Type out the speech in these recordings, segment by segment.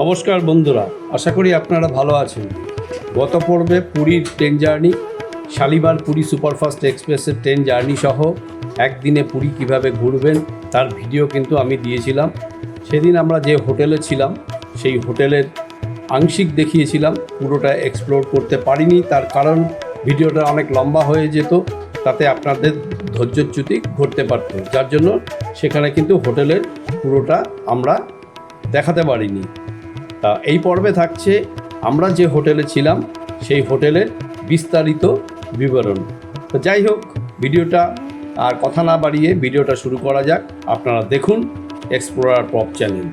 নমস্কার বন্ধুরা, আশা করি আপনারা ভালো আছেন। গত পর্বে পুরীর train journey, Shalimar Puri superfast এক্সপ্রেসের ট্রেন জার্নি সহ একদিনে পুরী কীভাবে ঘুরবেন, তার ভিডিও কিন্তু আমি দিয়েছিলাম। সেদিন আমরা যে হোটেলে ছিলাম, সেই হোটেলের আংশিক দেখিয়েছিলাম, পুরোটা এক্সপ্লোর করতে পারিনি, তার কারণ ভিডিওটা অনেক লম্বা হয়ে যেত, তাতে আপনাদের ধৈর্যচ্যুতি ঘটতে পারত। যার জন্য সেখানে কিন্তু হোটেলের পুরোটা আমরা দেখাতে পারিনি। এই পর্বে থাকছে আমরা যে হোটেলে ছিলাম, সেই হোটেলের বিস্তারিত বিবরণ। তো যাই হোক, ভিডিওটা আর কথা না বাড়িয়ে ভিডিওটা শুরু করা যাক। আপনারা দেখুন এক্সপ্লোরার পপ চ্যানেল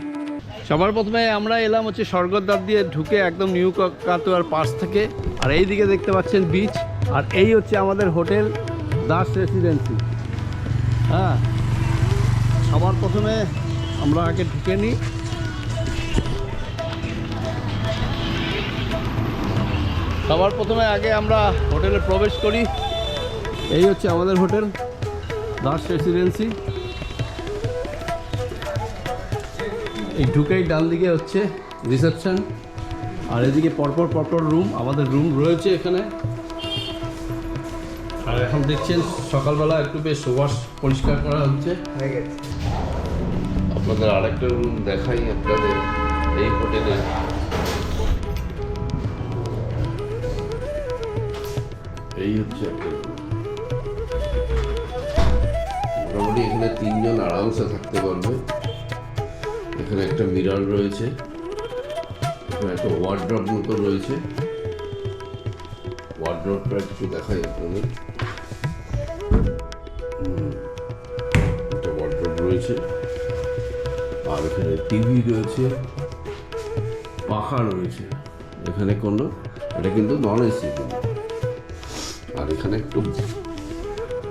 সবার প্রথমে আমরা এলাম হচ্ছে স্বর্গদ্বার দিয়ে ঢুকে একদম নিউ কাতুয়ার পাশ থেকে। আর এই দিকে দেখতে পাচ্ছেন বিচ আর এই হচ্ছে আমাদের হোটেল দাস রেসিডেন্সি হ্যাঁ সবার প্রথমে আমরা আগে ঢুকে নিই। সবার প্রথমে আগে আমরা হোটেলে প্রবেশ করি। এই হচ্ছে আমাদের হোটেল দাস রেসিডেন্সি। এই ঢুকেই ডান দিকে হচ্ছে রিসেপশন আর এদিকে পরপর পরপর রুম আমাদের রুম রয়েছে এখানে। আর এখন দেখছেন সকালবেলা একটু বেশ সুবাস পরিষ্কার করা হচ্ছে। আপনাদের আরেকটা রুম দেখাই আপনাদের এই হোটেলে। হচ্ছে মোটামুটি এখানে তিনজন আরামসে থাকতে পারবে। এখানে একটা মিরর রয়েছে। এখানে একটা ওয়ার্ড্রপ মতো রয়েছে। ওয়ার্ড্রপটা একটু দেখাই আপনাদের। একটা ওয়ার্ড্রপ রয়েছে। আর এখানে টিভি রয়েছে। পাখা রয়েছে। এখানে কোনো এটা কিন্তু নন এসি কিন্তু আর এখানে একটু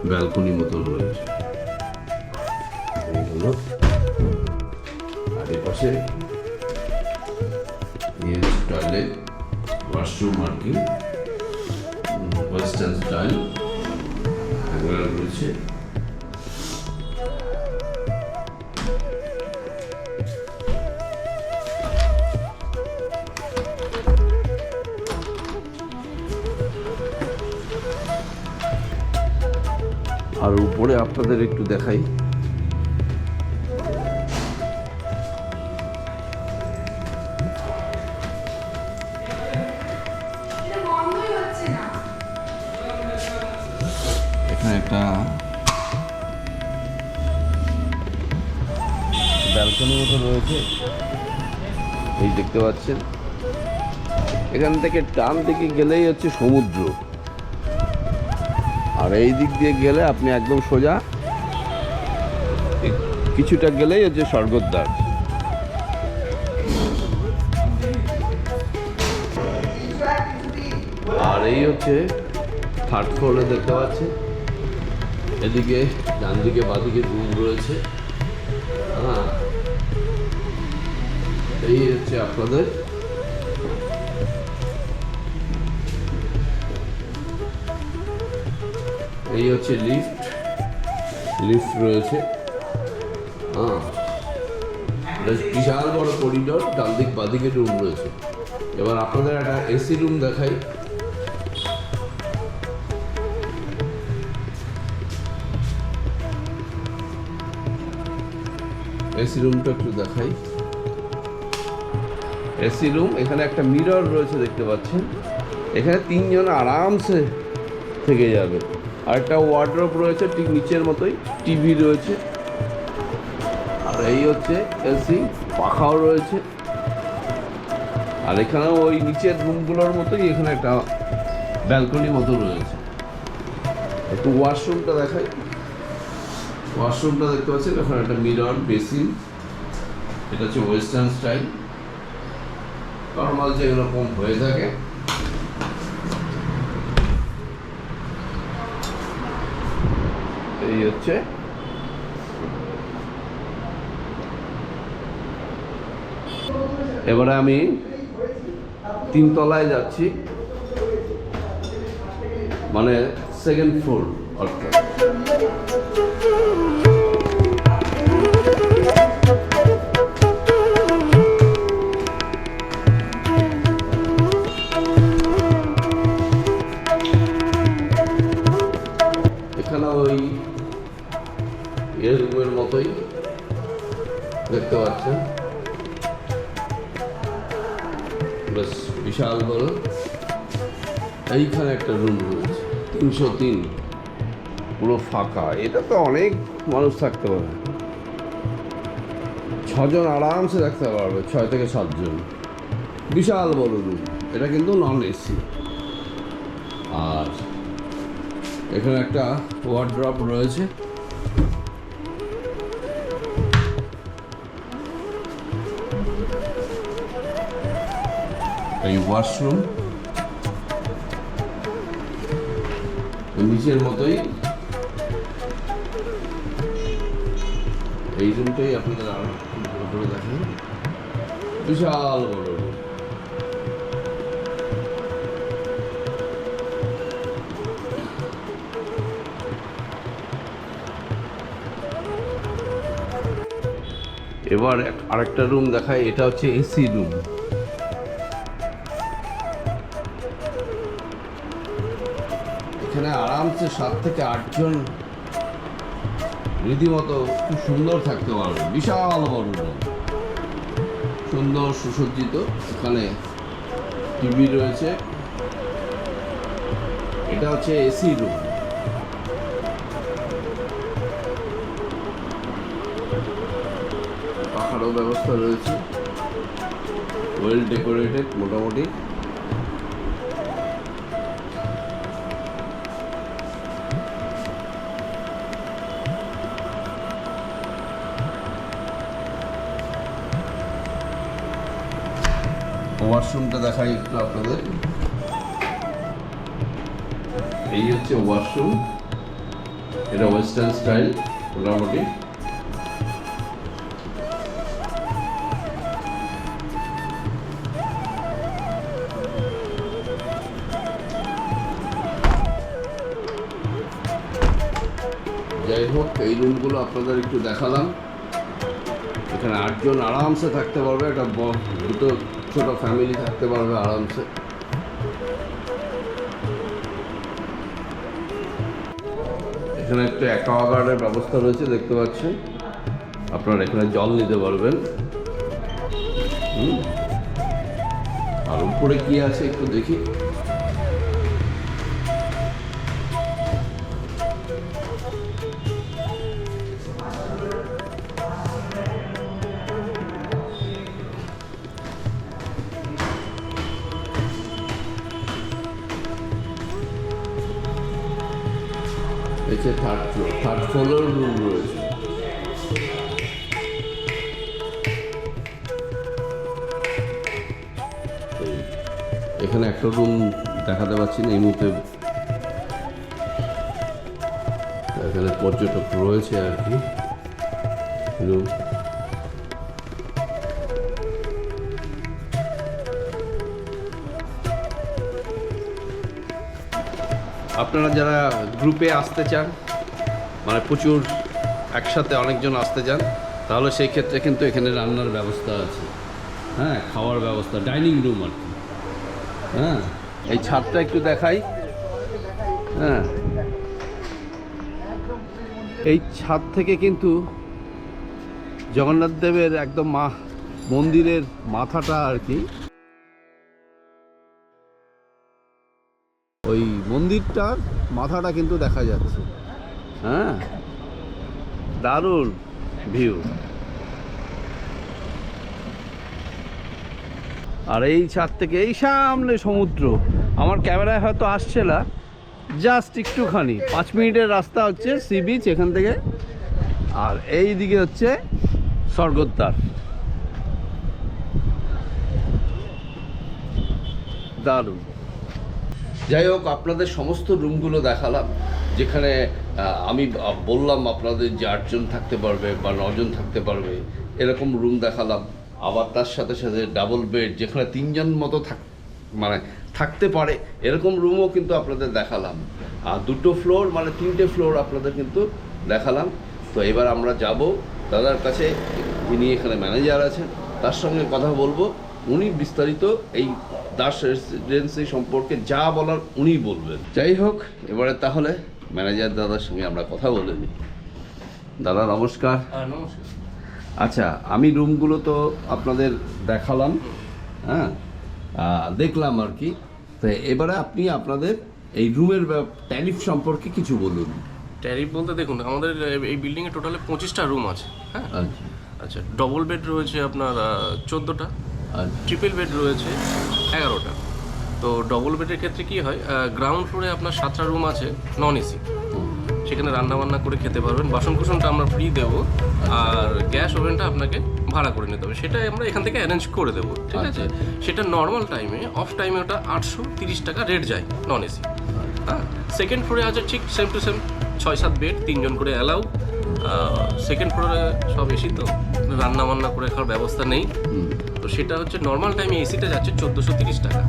ব্যালকনি মতো রয়েছে। হলো আর এ পাশে টয়লেট ওয়াশরুম আর কি। Western style. রয়েছে। উপরে আপনাদের একটু দেখাই। এখানে একটা ব্যালকনি মতো রয়েছে। এই দেখতে পাচ্ছেন। এখান থেকে টান দিকে গেলেই হচ্ছে সমুদ্র। আর এই দিক দিয়ে গেলে আপনি একদম সোজা। কিছুটা গেলেই হচ্ছে স্বর্গদ্বার। আর এই হচ্ছে থার্ড ফ্লোরে দেখতে পাচ্ছি। এদিকে ডান দিকে বাদিকে রুম রয়েছে। হ্যাঁ। এই হচ্ছে আপনাদের এই হচ্ছে লিফট লিফট রয়েছে। হ্যাঁ। বিশাল বড় করিডোর ডান দিক বাদিকে রুম রয়েছে। এবার আপনাদের একটা এসি রুম দেখাই। এসি রুমটা একটু দেখাই। এসি রুম এখানে একটা মিরর রয়েছে দেখতে পাচ্ছেন। এখানে তিনজন আরামসে থেকে যাবে। আর একটা ওয়ার্ড্রপ রয়েছে, ঠিক নিচের মতোই টিভি রয়েছে। আর এই হচ্ছে এসি পাখাও রয়েছে। আর এখানেও ওই নিচের রুমগুলোর মতোই এখানে একটা ব্যালকনি মতো রয়েছে। একটু ওয়াশরুমটা দেখাই। ওয়াশরুমটা দেখতে পাচ্ছেন ওখানে একটা মিরর বেসিন এটা হচ্ছে ওয়েস্টার্ন স্টাইল নর্মাল যে এরকম হয়ে থাকে। এই হচ্ছে। এবারে আমি তিনতলায় যাচ্ছি। মানে সেকেন্ড ফ্লোর অর্থাৎ। দেখতে পাচ্ছেন। বেশ বিশাল বড়। এইখানে একটা রুম রয়েছে। তিনশো তিন। পুরো ফাঁকা। এটা তো অনেক মানুষ থাকতে পারে। ছজন আরামসে থাকতে পারবে, ছয় থেকে সাতজন। বিশাল বড় রুম এটা কিন্তু নন এসি আর এখানে একটা ওয়ার্ড্রপ রয়েছে। এই ওয়াশরুম নিচের মতোই। এই রুমটাই আপনাদের আরও ভালো করে দেখেন বিশাল বড়। এবার আরেকটা রুম দেখায় এটা হচ্ছে এসি রুম এখানে আরামসে সাত থেকে আটজন রীতিমতো খুব সুন্দর থাকতে পারবে। বিশাল বড় রুম। সুন্দর সুসজ্জিত। এখানে টিভি রয়েছে। এটা হচ্ছে এসি রুম। পাখারও ব্যবস্থা রয়েছে। ওয়েল ডেকোরেটেড মোটামুটি। ওয়াশরুমটা দেখাই একটু আপনাদের। এই হচ্ছে ওয়াশরুম এটা ওয়েস্টার্ন স্টাইল মোটামুটি। যাই হোক, এই রুমগুলো আপনাদের একটু দেখালাম। এখানে আটজন আরামসে থাকতে পারবে একটা দুটো ছোট ফ্যামিলি থাকতে পারবে আরামসে। এখানে একটা অ্যাকোয়াগার্ডের ব্যবস্থা রয়েছে, দেখতে পাচ্ছেন। আপনারা এখানে জল নিতে পারবেন। আর উপরে কি আছে একটু দেখি। এসে third floor third floor room রয়েছে। এখানে একটা রুম দেখাতে পাচ্ছি না, এই মুহূর্তে। এখানে পর্যটক রয়েছে আর কি। রুম আপনারা যারা গ্রুপে আসতে চান মানে প্রচুর একসাথে অনেকজন আসতে চান, তাহলে সেই ক্ষেত্রে কিন্তু এখানে রান্নার ব্যবস্থা আছে। হ্যাঁ খাওয়ার ব্যবস্থা, ডাইনিং রুম আর কি। হ্যাঁ এই ছাদটা একটু দেখাই। হ্যাঁ এই ছাদ থেকে কিন্তু জগন্নাথ দেবের একদম মা মন্দিরের মাথাটা আর কি মন্দিরটার মাথাটা কিন্তু দেখা যাচ্ছে। হ্যাঁ? দারুণ ভিউ আর এই ছাদ থেকে এই সামনে সমুদ্র, আমার ক্যামেরায় হয়তো আসছে না। জাস্ট একটুখানি, পাঁচ মিনিটের রাস্তা হচ্ছে সি বিচ এখান থেকে। আর এই দিকে হচ্ছে স্বর্গদ্বার। দারুণ। যাই হোক, আপনাদের সমস্ত রুমগুলো দেখালাম, যেখানে আমি বললাম আপনাদের যে আটজন থাকতে পারবে বা নজন থাকতে পারবে, এরকম রুম দেখালাম। আবার তার সাথে সাথে ডাবল বেড যেখানে তিনজন মতো থাক মানে থাকতে পারে, এরকম রুমও কিন্তু আপনাদের দেখালাম। আর দুটো ফ্লোর মানে তিনটে ফ্লোর আপনাদের কিন্তু দেখালাম। তো এবার আমরা যাব, দাদার কাছে যিনি এখানে ম্যানেজার আছেন, তার সঙ্গে কথা বলব। উনি বিস্তারিত এই দাস রেসিডেন্সি সম্পর্কে যা বলার উনি বলবেন। যাই হোক এবারে তাহলে ম্যানেজার দাদার সঙ্গে আমরা কথা বলে নিই। দাদা নমস্কার। নমস্কার। আচ্ছা আমি রুমগুলো তো আপনাদের দেখালাম হ্যাঁ? দেখলাম আর কি। তো এবারে আপনি আপনাদের এই রুমের ট্যারিফ সম্পর্কে কিছু বলুন। ট্যারিফ বলতে দেখুন আমাদের এই বিল্ডিংয়ে টোটালে পঁচিশটা রুম আছে হ্যাঁ? আচ্ছা। আচ্ছা ডবল বেড রয়েছে আপনার চোদ্দোটা। আচ্ছা ট্রিপল বেড রয়েছে এগারোটা। তো ডবল বেডের ক্ষেত্রে কি হয় গ্রাউন্ড ফ্লোরে আপনার সাতটা রুম আছে নন এসি সেখানে রান্না বান্না করে খেতে পারবেন বাসন কুসনটা আমরা ফ্রি দেবো আর গ্যাস ওভেনটা আপনাকে ভাড়া করে নিতে হবে। সেটা আমরা এখান থেকে অ্যারেঞ্জ করে দেবো ঠিক আছে? সেটা নর্মাল টাইমে অফ টাইমে ওটা আটশো তিরিশ টাকা রেট যায় নন এসি হ্যাঁ? সেকেন্ড ফ্লোরে আছে ঠিক সেম টু সেম ছয় সাত বেড তিনজন করে অ্যালাউ সেকেন্ড ফ্লোরে সব এসি তো রান্না বান্না করে খাওয়ার ব্যবস্থা নেই। তো সেটা হচ্ছে নর্মাল টাইমে এসিটা যাচ্ছে চোদ্দোশো তিরিশ টাকা।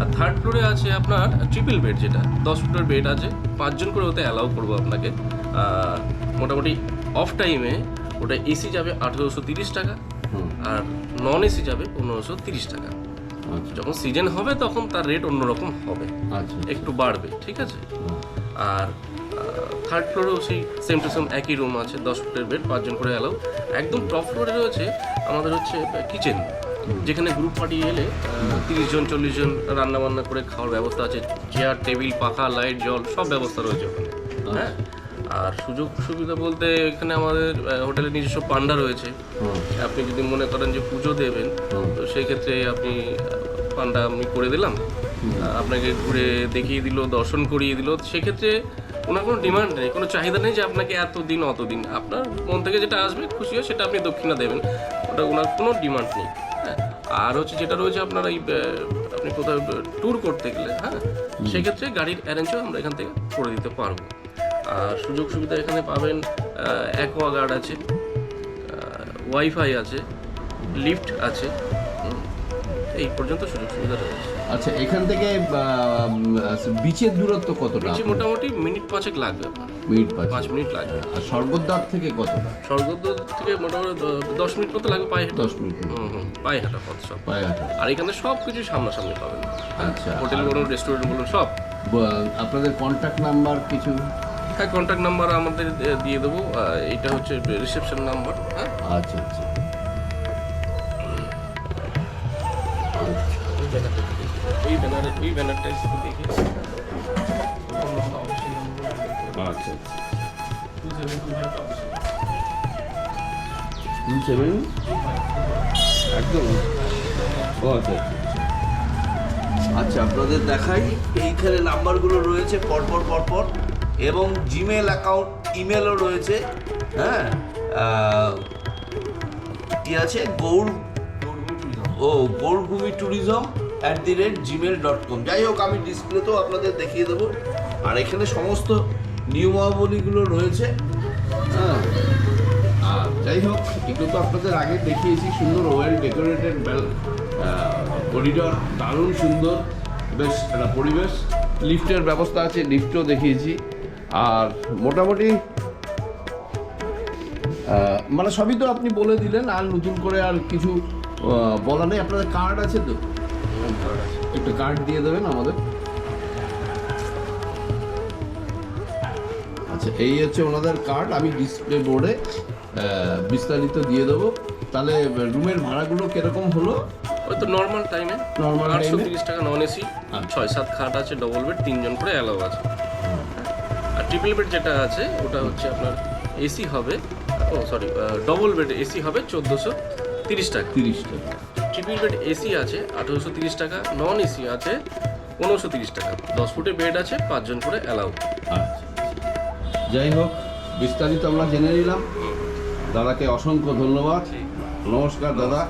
আর থার্ড ফ্লোরে আছে আপনার ট্রিপল বেড যেটা দশ ফুটের বেড আছে পাঁচজন করে ওতে অ্যালাউ করব আপনাকে। আর মোটামুটি অফ টাইমে ওটা এসি যাবে আঠেরোশো তিরিশ টাকা আর নন এসি যাবে পনেরোশো তিরিশ টাকা। আচ্ছা। যখন সিজন হবে তখন তার রেট অন্যরকম হবে। আচ্ছা একটু বাড়বে ঠিক আছে? আর থার্ড ফ্লোরেও সেই সেম টু সেম একই রুম আছে দশ ফুটের বেড পাঁচজন করে অ্যালাউ একদম টপ ফ্লোরে রয়েছে আমাদের হচ্ছে কিচেন যেখানে গ্রুপ পার্টি এলে তিরিশ জন চল্লিশ জন রান্না বান্না করে খাওয়ার ব্যবস্থা আছে চেয়ার টেবিল পাখা লাইট জল সব ব্যবস্থা রয়েছে ওখানে। হ্যাঁ? আর সুযোগ সুবিধা বলতে এখানে আমাদের হোটেলের নিজস্ব পান্ডা রয়েছে। আপনি যদি মনে করেন যে পুজো দেবেন তো সেই ক্ষেত্রে আপনি পান্ডা আমি করে দিলাম। আপনাকে ঘুরে দেখিয়ে দিল দর্শন করিয়ে দিল। সেক্ষেত্রে ওনার কোনো ডিমান্ড নেই কোনো চাহিদা নেই যে আপনাকে এত দিন অত দিন আপনার মন থেকে যেটা আসবে খুশি হয় সেটা আপনি দক্ষিণা দেবেন। ওটা ওনার কোনো ডিমান্ড নেই হ্যাঁ? আর হচ্ছে যেটা রয়েছে আপনার এই আপনি কোথাও ট্যুর করতে গেলে হ্যাঁ? সেক্ষেত্রে গাড়ির অ্যারেঞ্জও আমরা এখান থেকে করে দিতে পারব। আর সুযোগ সুবিধা এখানে পাবেন অ্যাকোয়া গার্ড আছে ওয়াইফাই আছে লিফট আছে এই পর্যন্ত সুযোগ সুবিধা রয়েছে। আচ্ছা এখান থেকে বিচের দূরত্ব কতটা? নিচে মোটামুটি মিনিট পাঁচেক লাগবে আপনার। মিনিট পাঁচ পাঁচ মিনিট লাগবে। আর স্বর্গদ্বার থেকে কতটা স্বর্গদ্বার থেকে মোটামুটি দশ মিনিট মতো লাগবে পায়ে দশ মিনিট হুম হুম পায়ে হাঁটা পথ সব। পায়ে হাঁটা। আর এখানে সব কিছু সামনাসামনি পাবেন। আচ্ছা। হোটেল বলুন রেস্টুরেন্ট বলুন সব। আপনাদের কন্ট্যাক্ট নাম্বার কিছু? হ্যাঁ কন্ট্যাক্ট নাম্বার আমাদের দিয়ে দেবো। এটা হচ্ছে রিসেপশন নাম্বার হ্যাঁ? আচ্ছা আচ্ছা। এই ব্যানারে এই ব্যানারটা দেখি আচ্ছা ও আচ্ছা আচ্ছা। আচ্ছা। আপনাদের দেখাই। এইখানে নাম্বারগুলো রয়েছে, পরপর পরপর। এবং জিমেল অ্যাকাউন্ট, ইমেলও রয়েছে। হ্যাঁ? কি আছে? গৌড় ও, Gaurbhumi tourism at the rate Gmail dot com যাই হোক, আমি ডিসপ্লেতেও আপনাদের দেখিয়ে দেবো। আর এখানে সমস্ত নিয়মাবলীগুলো রয়েছে। হ্যাঁ। আর যাই হোক এগুলো তো আপনাদের আগে দেখিয়েছি সুন্দর ওয়েল ডেকোরেটেড বেল করিডর দারুণ সুন্দর বেশ একটা পরিবেশ। লিফটের ব্যবস্থা আছে লিফটও দেখিয়েছি। আর মোটামুটি মানে সবই তো আপনি বলে দিলেন আর নতুন করে আর কিছু বলা নেই। আপনাদের কার্ড আছে তো? একটু কার্ড দিয়ে দেবেন আমাদের। আচ্ছা এই হচ্ছে ওনাদের কার্ড আমি ডিসপ্লে বোর্ডে বিস্তারিত দিয়ে দেবো। তাহলে রুমের ভাড়াগুলো কীরকম হলো? ওই তো নর্মাল টাইমে Normal আটশো তিরিশ টাকা নন এসি। ছয় সাত খাট আছে ডবল বেড তিনজন করে অ্যালাউ আছে। আর ট্রিপল বেড যেটা আছে ওটা হচ্ছে আপনার এসি হবে ও সরি ডবল বেড এসি হবে চোদ্দোশো তিরিশ টাকা। তিরিশ টাকা। ট্রিপল বেড এসি আছে আঠেরোশো তিরিশ টাকা নন এসি আছে পনেরোশো তিরিশ টাকা। দশ ফুটে বেড আছে পাঁচজন করে অ্যালাউ আচ্ছা। যাই হোক বিস্তারিত আমরা জেনে নিলাম। দাদাকে অসংখ্য ধন্যবাদ। নমস্কার দাদা।